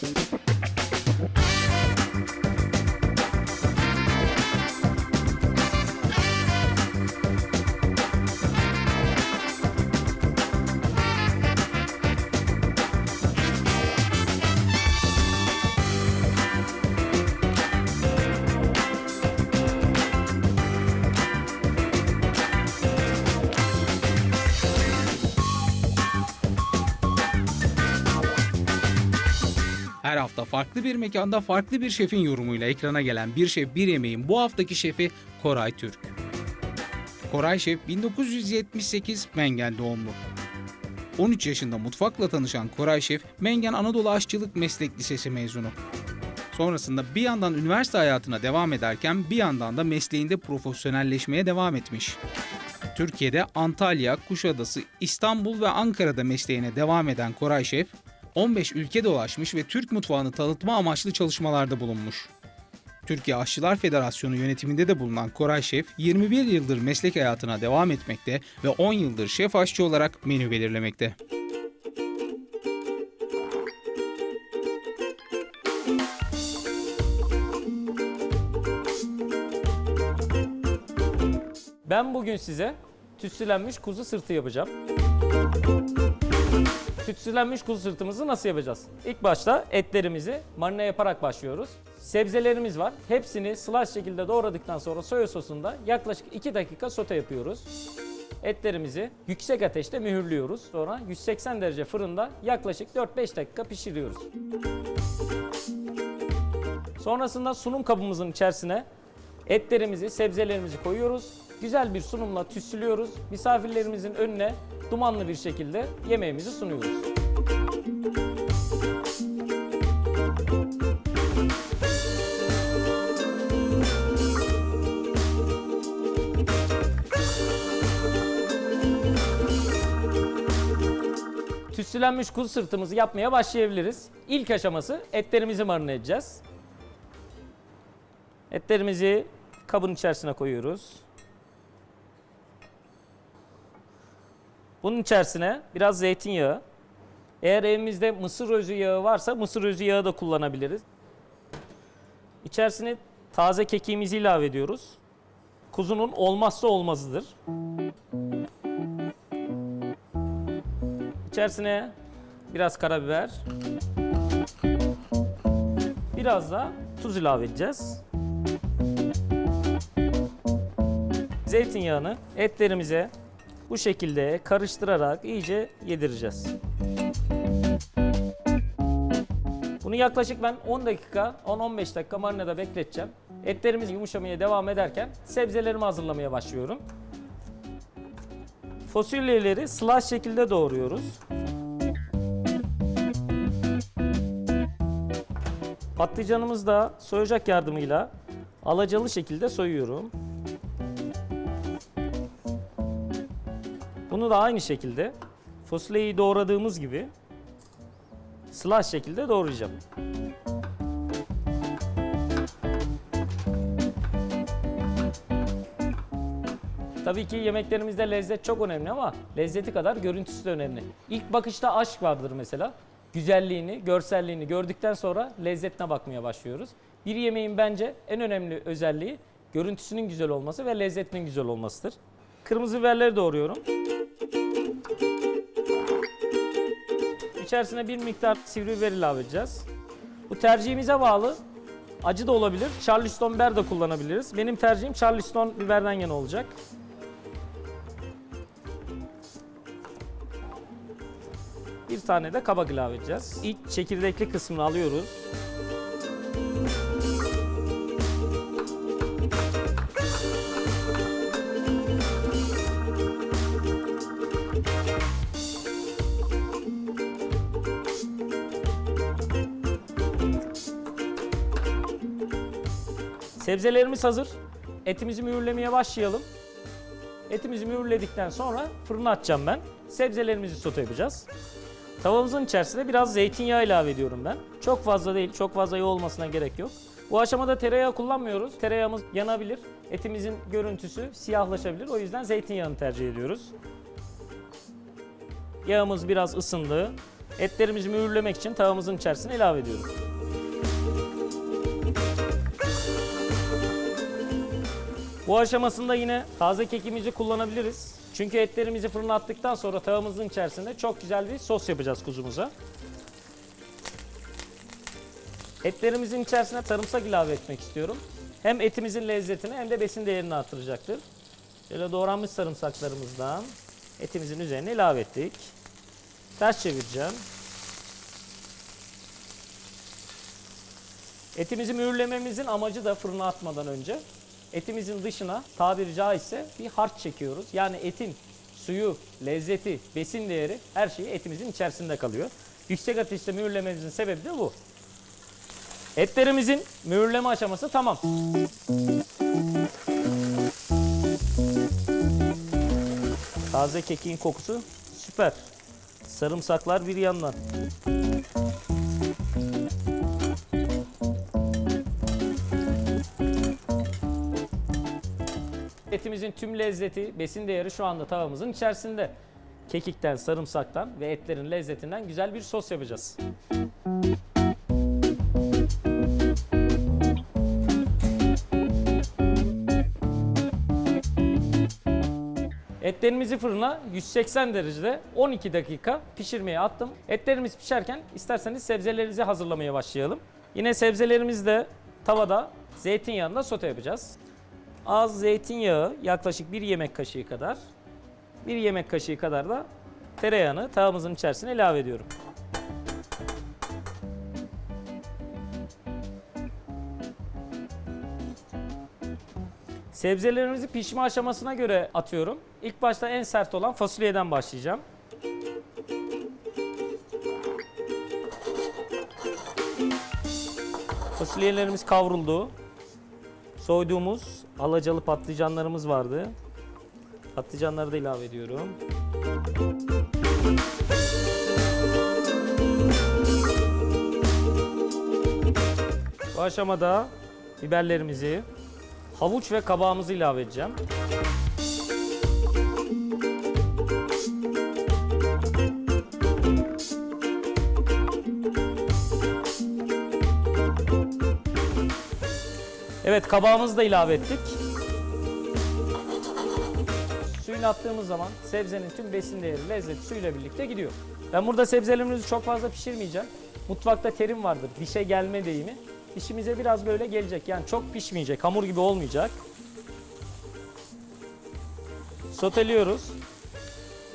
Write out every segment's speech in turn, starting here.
Her hafta farklı bir mekanda farklı bir şefin yorumuyla ekrana gelen Bir Şef Bir Yemeğin bu haftaki şefi Koray Türk. Koray Şef 1978 Mengen doğumlu. 13 yaşında mutfakla tanışan Koray Şef, Mengen Anadolu Aşçılık Meslek Lisesi mezunu. Sonrasında bir yandan üniversite hayatına devam ederken bir yandan da mesleğinde profesyonelleşmeye devam etmiş. Türkiye'de Antalya, Kuşadası, İstanbul ve Ankara'da mesleğine devam eden Koray Şef, 15 ülke dolaşmış ve Türk mutfağını tanıtma amaçlı çalışmalarda bulunmuş. Türkiye Aşçılar Federasyonu yönetiminde de bulunan Koray Şef, 21 yıldır meslek hayatına devam etmekte ve 10 yıldır şef aşçı olarak menü belirlemekte. Ben bugün size tütsülenmiş kuzu sırtı yapacağım. Tütsülenmiş kuzu sırtımızı nasıl yapacağız? İlk başta etlerimizi marine yaparak başlıyoruz. Sebzelerimiz var. Hepsini slash şekilde doğradıktan sonra soya sosunda yaklaşık 2 dakika sote yapıyoruz. Etlerimizi yüksek ateşte mühürlüyoruz. Sonra 180 derece fırında yaklaşık 4-5 dakika pişiriyoruz. Sonrasında sunum kabımızın içerisine etlerimizi, sebzelerimizi koyuyoruz. Güzel bir sunumla tütsülüyoruz. Misafirlerimizin önüne dumanlı bir şekilde yemeğimizi sunuyoruz. Tütsülenmiş kuzu sırtımızı yapmaya başlayabiliriz. İlk aşaması etlerimizi marine edeceğiz. Etlerimizi kabın içerisine koyuyoruz. Bunun içerisine biraz zeytinyağı. Eğer evimizde mısır özü yağı varsa mısır özü yağı da kullanabiliriz. İçerisine taze kekiğimizi ilave ediyoruz. Kuzunun olmazsa olmazıdır. İçerisine biraz karabiber. Biraz da tuz ilave edeceğiz. Zeytinyağını etlerimize bu şekilde karıştırarak iyice yedireceğiz. Bunu yaklaşık ben 10 dakika, 10-15 dakika marinede bekleteceğim. Etlerimiz yumuşamaya devam ederken sebzelerimi hazırlamaya başlıyorum. Fasulyeleri slash şekilde doğruyoruz. Patlıcanımızı da soyacak yardımıyla alacalı şekilde soyuyorum. Bunu da aynı şekilde fasulyeyi doğradığımız gibi slash şekilde doğrayacağım. Tabii ki yemeklerimizde lezzet çok önemli ama lezzeti kadar görüntüsü de önemli. İlk bakışta aşk vardır mesela. Güzelliğini, görselliğini gördükten sonra lezzetine bakmaya başlıyoruz. Bir yemeğin bence en önemli özelliği görüntüsünün güzel olması ve lezzetinin güzel olmasıdır. Kırmızı biberleri doğruyorum. İçerisine bir miktar sivri biber ilave edeceğiz. Bu tercihimize bağlı. Acı da olabilir. Charleston biber de kullanabiliriz. Benim tercihim Charleston biberden yana olacak. Bir tane de kabak ilave edeceğiz. İlk çekirdekli kısmını alıyoruz. Sebzelerimiz hazır. Etimizi mühürlemeye başlayalım. Etimizi mühürledikten sonra fırına atacağım ben. Sebzelerimizi sote yapacağız. Tavamızın içerisine biraz zeytinyağı ilave ediyorum ben. Çok fazla değil, çok fazla yağ olmasına gerek yok. Bu aşamada tereyağı kullanmıyoruz. Tereyağımız yanabilir. Etimizin görüntüsü siyahlaşabilir. O yüzden zeytinyağını tercih ediyoruz. Yağımız biraz ısındı. Etlerimizi mühürlemek için tavamızın içerisine ilave ediyorum. Bu aşamasında yine taze kekimizi kullanabiliriz. Çünkü etlerimizi fırına attıktan sonra tavamızın içerisinde çok güzel bir sos yapacağız kuzumuza. Etlerimizin içerisine sarımsak ilave etmek istiyorum. Hem etimizin lezzetini hem de besin değerini artıracaktır. Şöyle doğranmış sarımsaklarımızdan etimizin üzerine ilave ettik. Ters çevireceğim. Etimizi mühürlememizin amacı da fırına atmadan önce etimizin dışına tabiri caizse bir harç çekiyoruz. Yani etin suyu, lezzeti, besin değeri her şeyi etimizin içerisinde kalıyor. Yüksek ateşte mühürlememizin sebebi de bu. Etlerimizin mühürleme aşaması tamam. Taze kekiğin kokusu süper. Sarımsaklar bir yandan. Etimizin tüm lezzeti, besin değeri şu anda tavamızın içerisinde. Kekikten, sarımsaktan ve etlerin lezzetinden güzel bir sos yapacağız. Etlerimizi fırına 180 derecede 12 dakika pişirmeye attım. Etlerimiz pişerken isterseniz sebzelerimizi hazırlamaya başlayalım. Yine sebzelerimizi de tavada zeytinyağında sote yapacağız. Az zeytinyağı yaklaşık 1 yemek kaşığı kadar. 1 yemek kaşığı kadar da tereyağını tavamızın içerisine ilave ediyorum. Sebzelerimizi pişme aşamasına göre atıyorum. İlk başta en sert olan fasulyeden başlayacağım. Fasulyelerimiz kavruldu. Soyduğumuz alacalı patlıcanlarımız vardı. Patlıcanları da ilave ediyorum. Bu aşamada biberlerimizi, havuç ve kabağımızı ilave edeceğim. Evet kabağımızı da ilave ettik. Suyunu attığımız zaman sebzenin tüm besin değeri, lezzeti suyla birlikte gidiyor. Ben burada sebzelerimizi çok fazla pişirmeyeceğim. Mutfakta terim vardır, dişe gelme deyimi. Dişimize biraz böyle gelecek. Yani çok pişmeyecek, hamur gibi olmayacak. Soteliyoruz.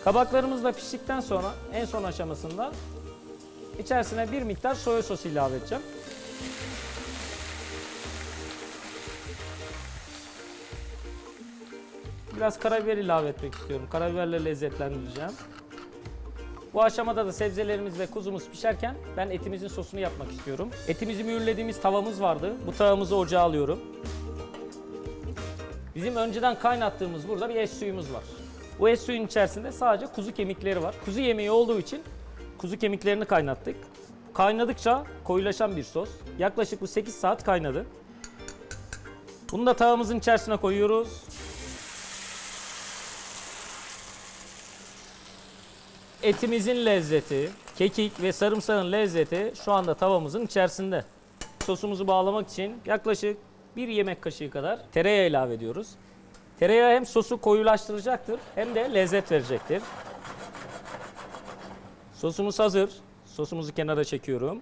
Kabaklarımız da piştikten sonra en son aşamasında içerisine bir miktar soya sosu ilave edeceğim. Biraz karabiber ilave etmek istiyorum. Karabiberle lezzetlendireceğim. Bu aşamada da sebzelerimiz ve kuzumuz pişerken ben etimizin sosunu yapmak istiyorum. Etimizi mühürlediğimiz tavamız vardı. Bu tavamızı ocağa alıyorum. Bizim önceden kaynattığımız burada bir et suyumuz var. Bu et suyun içerisinde sadece kuzu kemikleri var. Kuzu yemeği olduğu için kuzu kemiklerini kaynattık. Kaynadıkça koyulaşan bir sos. Yaklaşık bu 8 saat kaynadı. Bunu da tavamızın içerisine koyuyoruz. Etimizin lezzeti, kekik ve sarımsağın lezzeti şu anda tavamızın içerisinde. Sosumuzu bağlamak için yaklaşık bir yemek kaşığı kadar tereyağı ilave ediyoruz. Tereyağı hem sosu koyulaştıracaktır hem de lezzet verecektir. Sosumuz hazır. Sosumuzu kenara çekiyorum.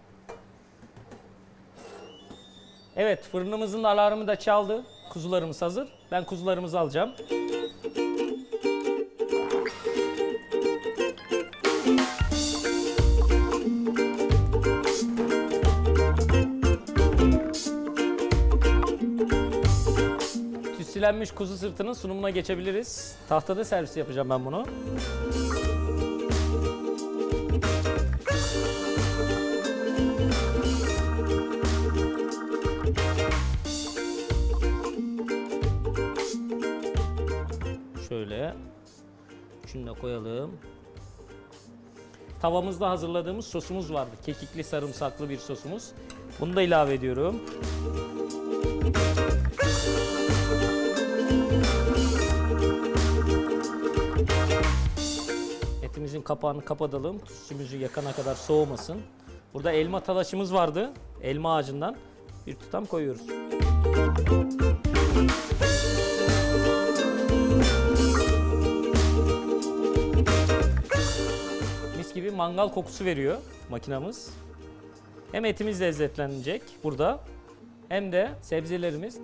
Evet fırınımızın alarmı da çaldı. Kuzularımız hazır. Ben kuzularımızı alacağım. Tütsülenmiş kuzu sırtının sunumuna geçebiliriz. Tahtada servis yapacağım ben bunu. Şöyle. Şunu da koyalım. Tavamızda hazırladığımız sosumuz vardı. Kekikli sarımsaklı bir sosumuz. Bunu da ilave ediyorum. Etimizin kapağını kapatalım. Tütsümüzü yakana kadar soğumasın. Burada elma talaşımız vardı. Elma ağacından bir tutam koyuyoruz. Mis gibi mangal kokusu veriyor makinamız. Hem etimiz lezzetlenecek burada hem de sebzelerimiz.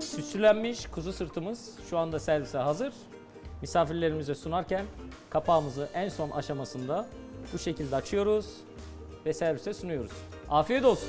Süslenmiş kuzu sırtımız şu anda servise hazır. Misafirlerimize sunarken kapağımızı en son aşamasında bu şekilde açıyoruz ve servise sunuyoruz. Afiyet olsun.